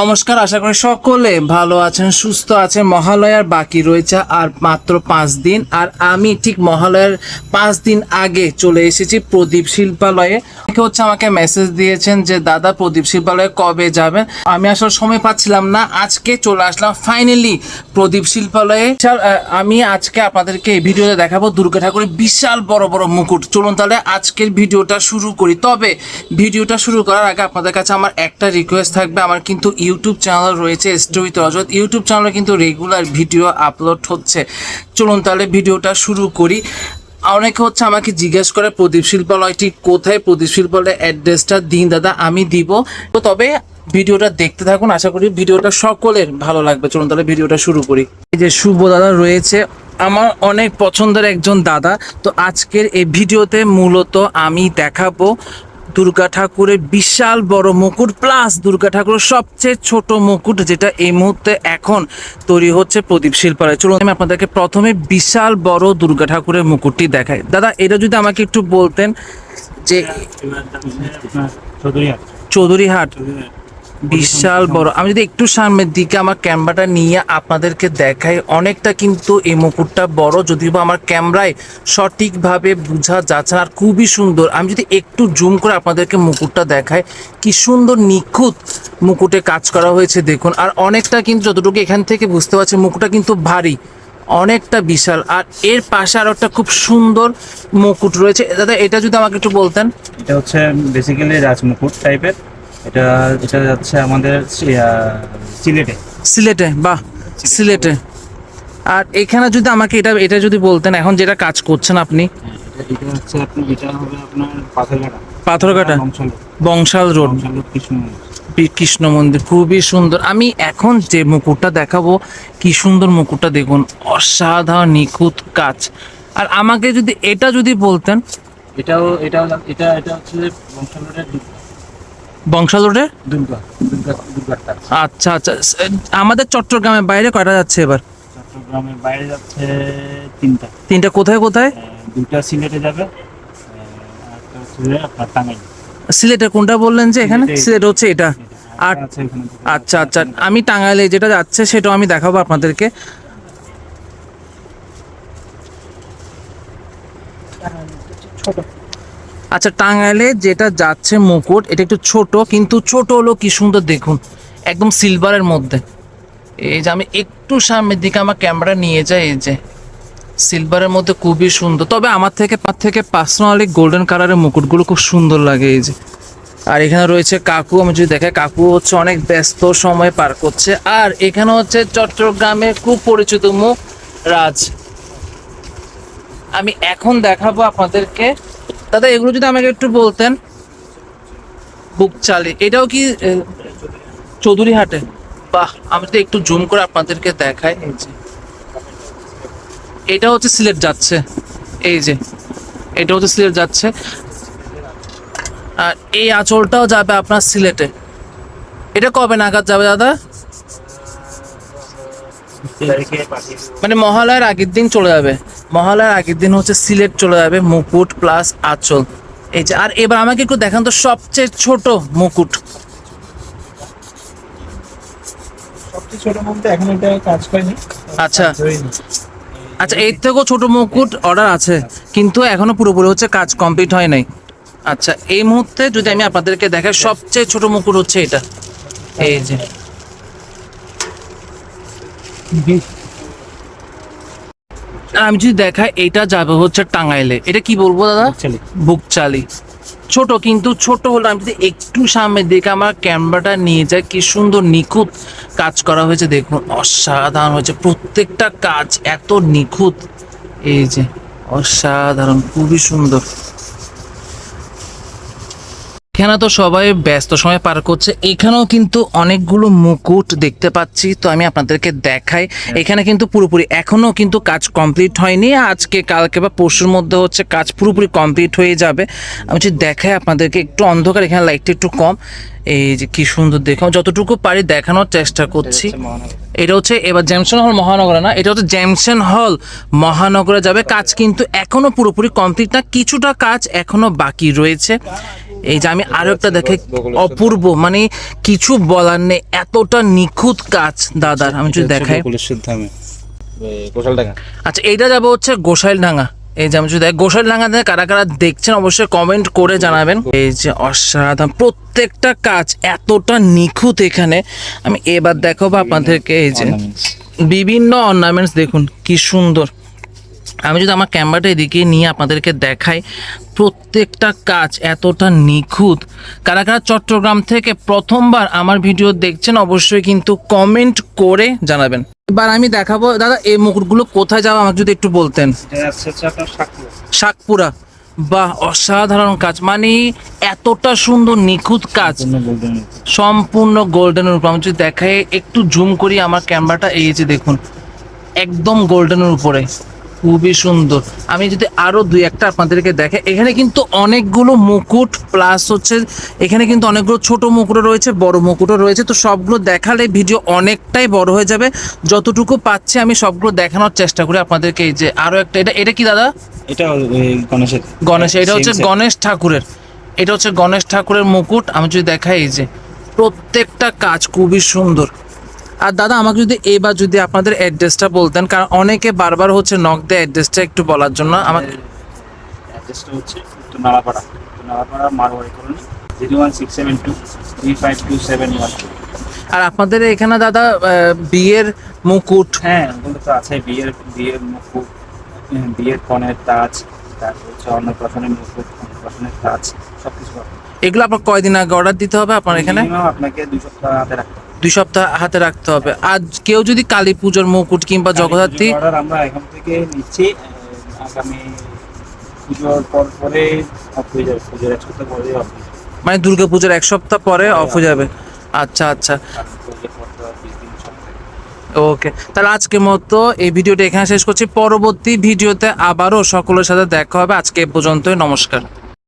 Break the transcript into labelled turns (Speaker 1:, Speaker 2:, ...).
Speaker 1: নমস্কার, আশা করি সকলে ভালো আছেন, সুস্থ আছেন। মহালয়ার বাকি রয়েছে আর মাত্র পাঁচ দিন। আর আমি ঠিক মহালয়ার পাঁচ দিন আগে চলে এসেছি প্রদীপ শিল্পালয়ে। হচ্ছে আমাকে মেসেজ দিয়েছেন যে, দাদা, প্রদীপ শিল্পালয়ে কবে যাবেন? আমি আসলে সময় পাচ্ছিলাম না। আজকে চলে আসলাম ফাইনালি প্রদীপ শিল্পালয়ে। আমি আজকে আপনাদেরকে এই ভিডিওতে দেখাবো দুর্গা ঠাকুরের বিশাল বড় বড় মুকুট। চলুন তাহলে আজকের ভিডিওটা শুরু করি। তবে ভিডিওটা শুরু করার আগে আপনাদের কাছে আমার একটা রিকোয়েস্ট থাকবে। আমার কিন্তু ইউটিউব চ্যানেল রয়েছে স্টোরিতে অজত ইউটিউব চ্যানেলে কিন্তু রেগুলার ভিডিও আপলোড হচ্ছে। চলুন তাহলে ভিডিওটা শুরু করি। অনেকে হচ্ছে আমাকে জিজ্ঞেস করে, প্রদীপ শিল্পালয়টি কোথায়? প্রদীপ শিল্পালয়ের অ্যাড্রেসটা দিন দাদা, আমি দিব। তো তবে ভিডিওটা দেখতে থাকুন, আশা করি ভিডিওটা সকলের ভালো লাগবে। চলুন তাহলে ভিডিওটা শুরু করি। এই যে শুভ দাদা রয়েছে, আমার অনেক পছন্দের একজন দাদা। তো আজকের এই ভিডিওতে মূলত আমি দেখাবো দুর্গা ঠাকুরের বিশাল বড় মুকুট প্লাস দুর্গা ঠাকুরের সবচেয়ে ছোট মুকুট যেটা এই মুহূর্তে এখন তৈরি হচ্ছে প্রদীপ শিল্পালয়। চলুন আমি আপনাদেরকে প্রথমে বিশাল বড় দুর্গা ঠাকুরের মুকুটটি দেখাই। দাদা এটা যদি আমাকে একটু বলতেন যে
Speaker 2: চৌধুরী হাট।
Speaker 1: চৌধুরীহাট বিশাল বড়। আমি যদি একটু সামনের দিকে আমার ক্যামেরাটা নিয়ে আপনাদেরকে দেখাই, অনেকটা কিন্তু এই মুকুটটা বড়, যদিও বা আমার ক্যামেরায় সঠিকভাবে বোঝা যাচ্ছে আর খুবই সুন্দর। আমি যদি একটু জুম করে আপনাদেরকে মুকুটটা দেখাই, কি সুন্দর নিখুঁত মুকুটে কাজ করা হয়েছে, দেখুন। আর অনেকটা কিন্তু যতটুকু এখান থেকে বুঝতে পারছি, মুকুটটা কিন্তু ভারী, অনেকটা বিশাল। আর এর পাশে আরও একটা খুব সুন্দর মুকুট রয়েছে। দাদা, এটা যদি আমাকে একটু বলতেন।
Speaker 2: এটা হচ্ছে বেসিক্যালি রাজমুকুট টাইপের এটা এটা যাচ্ছে আমাদের সিলেটে।
Speaker 1: সিলেটে বাহ সিলেটে। আর এখানে যদি আমাকে এটা এটা যদি বলতেন এখন যেটা কাজ করছেন আপনি?
Speaker 2: এটা এটা হচ্ছে আপনি এটা হবে আপনার পাথরঘাটা।
Speaker 1: পাথরঘাটা?
Speaker 2: বংশাল
Speaker 1: রোড।
Speaker 2: কৃষ্ণ
Speaker 1: কৃষ্ণ মন্দির খুবই সুন্দর। আমি এখন যে মুকুটটা দেখাবো কি সুন্দর মুকুটটা দেখুন অসাধারণ নিখুঁত কাজ। আর আমাকে যদি এটা যদি বলতেন?
Speaker 2: এটাও এটাও এটা এটা হচ্ছে বংশাল রোডের
Speaker 1: বংশাল রোডে আচ্ছা আচ্ছা আমাদের চট্টগ্রামের বাইরে কয়টা যাচ্ছে এবার?
Speaker 2: চট্টগ্রামের বাইরে যাচ্ছে তিনটা।
Speaker 1: তিনটা কোথায় কোথায়?
Speaker 2: দুইটা সিলেটে যাবে আহ, আর একটা হচ্ছে যে আপনার টাঙ্গাইল।
Speaker 1: সিলেটে কোনটা বললেন যে এখানে?
Speaker 2: সিলেট
Speaker 1: হচ্ছে এটা। আর আচ্ছা আচ্ছা আমি টাঙ্গাইলে যেটা যাচ্ছে সেটাও আমি দেখাবো আপনাদেরকে। আচ্ছা টাঙ্গাইলে যেটা যাচ্ছে মুকুট, এটা একটু ছোট, কিন্তু ছোট হলো কি সুন্দর দেখুন, একদম সিলভারের মধ্যে। এই যে আমি একটু সামনের দিকে আমার ক্যামেরা নিয়ে যাই, এই যে সিলভারের মধ্যে খুবই সুন্দর। তবে আমার থেকে পার থেকে পার্সোনালি গোল্ডেন কালারের মুকুটগুলো খুব সুন্দর লাগে, এই যে। আর এখানে রয়েছে কাকু, আমি যদি দেখাই, কাকু হচ্ছে অনেক ব্যস্ত সময় পার করছে। আর এখানে হচ্ছে চট্টগ্রামে খুব পরিচিত মুখ রাজ। আমি এখন দেখাবো আপনাদেরকে দাদা, এগুলো যদি আমাকে একটু বলতেন। বুক চালি। এটাও কি চৌধুরী হাটে বাহ, আমি তো একটু জুম করে আপনাদেরকে দেখাই। এই যে। এটা হচ্ছে সিলেট যাচ্ছে। এই যে। এটা হচ্ছে সিলেট যাচ্ছে। আর এই আঁচলটাও যাবে আপনার সিলেটে। এটা কবে নাগাদ যাবে, দাদা। মানে মহালয়ার আগের দিন চলে যাবে। মহালয়ার আগের দিন হচ্ছে সিলেট চলে যাবে মুকুট প্লাস আঁচল। এই যে আর এবার আমাকে একটু দেখান তো সবচেয়ে ছোট মুকুট।
Speaker 3: সবচেয়ে ছোট বলতে এখন এটা কাজ হয়নি
Speaker 1: আচ্ছা। আচ্ছা এর থেকেও ছোট মুকুট অর্ডার আছে কিন্তু এখনও পুরোপুরি হচ্ছে কাজ কমপ্লিট হয় নাই। আচ্ছা এই মুহূর্তে যদি আমি আপনাদেরকে দেখাই সবচেয়ে ছোট মুকুট হচ্ছে এটা। এই যে। আমি যদি দেখাই এটা যাবে হচ্ছে টাঙ্গাইলে। এটা কি বলব দাদা?
Speaker 2: বুক
Speaker 1: বুকচালি। ছোট কিন্তু ছোট হলো আমি যদি একটু সামনের দিকে আমার ক্যামেরাটা নিয়ে যাই কি সুন্দর নিখুঁত কাজ করা হয়েছে। দেখুন অসাধারণ হয়েছে। প্রত্যেকটা কাজ এত নিখুঁত। এই যে অসাধারণ খুবই সুন্দর। এখানে তো সবাই ব্যস্ত সময় পার করছে। এখানেও কিন্তু অনেকগুলো মুকুট দেখতে পাচ্ছি। তো আমি আপনাদেরকে দেখাই। এখানে কিন্তু পুরোপুরি এখনও কিন্তু কাজ কমপ্লিট হয়নি। আজকে কালকে বা পরশুর মধ্যে হচ্ছে কাজ পুরোপুরি কমপ্লিট হয়ে যাবে। আমি যদি দেখাই আপনাদেরকে একটু অন্ধকার এখানে লাইটটা একটু কম। এই যে কি সুন্দর দেখো যতটুকু পারি দেখানোর চেষ্টা করছি। এটা হচ্ছে এবার জ্যামসন হল মহানগরে না এটা হচ্ছে জ্যামসন হল মহানগরে যাবে। কাজ কিন্তু এখনও পুরোপুরি কমপ্লিট না কিছুটা কাজ এখনও বাকি রয়েছে। এই যে আমি আরও একটা দেখে অপূর্ব মানে কিছু বলার নেই এতটা নিখুঁত কাজ দাদার আমি যদি দেখাই। আচ্ছা এইটা যাব হচ্ছে গোসাইলডাঙ্গা এই যে আমি যদি দেখ গোসাইলডাঙ্গাতে কারা কারা দেখছেন অবশ্যই কমেন্ট করে জানাবেন। এই যে অসাধারণ প্রত্যেকটা কাজ এতটা নিখুঁত এখানে। আমি এবার দেখাবো আপনাদেরকে এই যে বিভিন্ন অর্নামেন্টস দেখুন কি সুন্দর। আমি যদি আমার ক্যামেরাটা এদিকে নিয়ে আপনাদেরকে দেখাই প্রত্যেকটা কাজ এতটা নিখুঁত। কারা কারা চট্টগ্রাম থেকে প্রথমবার আমার ভিডিও দেখছেন অবশ্যই কিন্তু কমেন্ট করে জানাবেন। এবার আমি দেখাবো দাদা এই মুকুটগুলো কোথায় যাব আমাকে যদি একটু বলতেন? শাকপুরা বাহ অসাধারণ কাজ। মানে এতটা সুন্দর নিখুঁত কাজ। সম্পূর্ণ গোল্ডেনের উপর আমি যদি দেখাই একটু জুম করি আমার ক্যামেরাটা এই যে দেখুন একদম গোল্ডেনের উপরে। খুবই সুন্দর। আমি যদি আরও দুই একটা আপনাদেরকে দেখে এখানে কিন্তু অনেকগুলো মুকুট প্লাস হচ্ছে এখানে কিন্তু অনেকগুলো ছোট মুকুটও রয়েছে বড় মুকুটও রয়েছে। তো সবগুলো দেখালে ভিডিও অনেকটাই বড় হয়ে যাবে। যতটুকু পাচ্ছি আমি সবগুলো দেখানোর চেষ্টা করি আপনাদেরকে। এই যে আরও একটা এটা এটা কি দাদা?
Speaker 2: এটা গণেশের
Speaker 1: গণেশ এটা হচ্ছে গণেশ ঠাকুরের। এটা হচ্ছে গণেশ ঠাকুরের মুকুট। আমি যদি দেখাই এই যে প্রত্যেকটা কাজ খুবই সুন্দর। আর দাদা আমাকে যদি এবার যদি আপনাদের অ্যাড্রেসটা বলতেন কারণ অনেকে বারবার হচ্ছে নক দেয় অ্যাড্রেসটা একটু বলার জন্য। আমাকে
Speaker 2: অ্যাড্রেসটা হচ্ছে উত্তর নালাপাড়া উত্তর Nalapara Marwari colony zero one six seven two three five two seven one.
Speaker 1: আর আপনাদের এখানে দাদা বিয়ের মুকুট।
Speaker 2: হ্যাঁ ওগুলো তো আছে বিয়ের বিয়ের মুকুট বিয়ের কনের তাজ তারপর হচ্ছে অন্নপ্রাশনের মুকুট অন্নপ্রাশনের তাজ সব কিছু
Speaker 1: এগুলো আপনার কয়দিন আগে অর্ডার দিতে হবে আপনার এখানে?
Speaker 2: আপনাকে দুই সপ্তাহ হাতে রাখতে।
Speaker 1: দুই সপ্তাহ হাতে রাখতে হবে। আজ কেউ যদি কালী পুজোর মুকুট কিংবা জগদ্ধাত্রী
Speaker 2: আমরা এখান থেকে নিচ্ছি আগামী পুজোর পর পরে অফ হয়ে যাবে পুজোর এক সপ্তাহ পরে অফ
Speaker 1: মানে দুর্গা পুজোর এক সপ্তাহ পরে অফ হয়ে যাবে। আচ্ছা আচ্ছা। ওকে তাহলে আজকের মতো এই ভিডিওটা এখানে শেষ করছি। পরবর্তী ভিডিওতে আবারও সকলের সাথে দেখা হবে। আজকে এ পর্যন্তই নমস্কার।